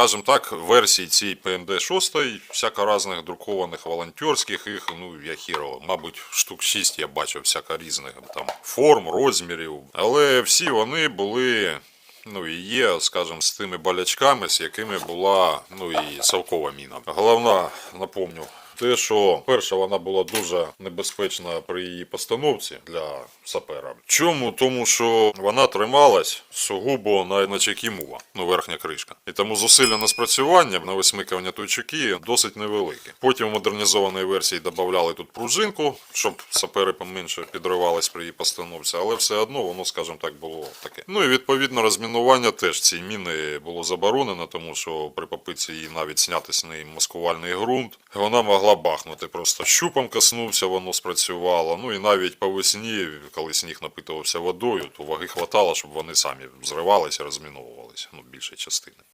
скажімо так, версій цій ПМД 6, всяко різних друкованих волонтерських, їх, ну, я хірово, мабуть, штук 6 я бачив всяко різних там форм, розмірів. Але всі вони були. Ну і є, скажімо, з тими болячками, з якими була ну і совкова міна. Головна, напомню, те, що перша вона була дуже небезпечна при її постановці для сапера. Чому? Тому що вона трималась сугубо на начакі мула, ну верхня кришка. І тому зусилля на спрацювання на висмикування точаки досить невеликі. Потім в модернізованій версії додавали тут пружинку, щоб сапери поменше підривались при її постановці, але все одно воно, скажімо так, було таке. Ну і відповідно розмінування теж ці міни було заборонено, тому що при попитці її навіть зняти з неї маскувальний ґрунт, вона могла бахнути. Просто щупом коснувся, воно спрацювало. Ну і навіть по весні, коли сніг напитувався водою, то ваги хватало, щоб вони самі зривалися, розміновувалися, ну, більшої частини.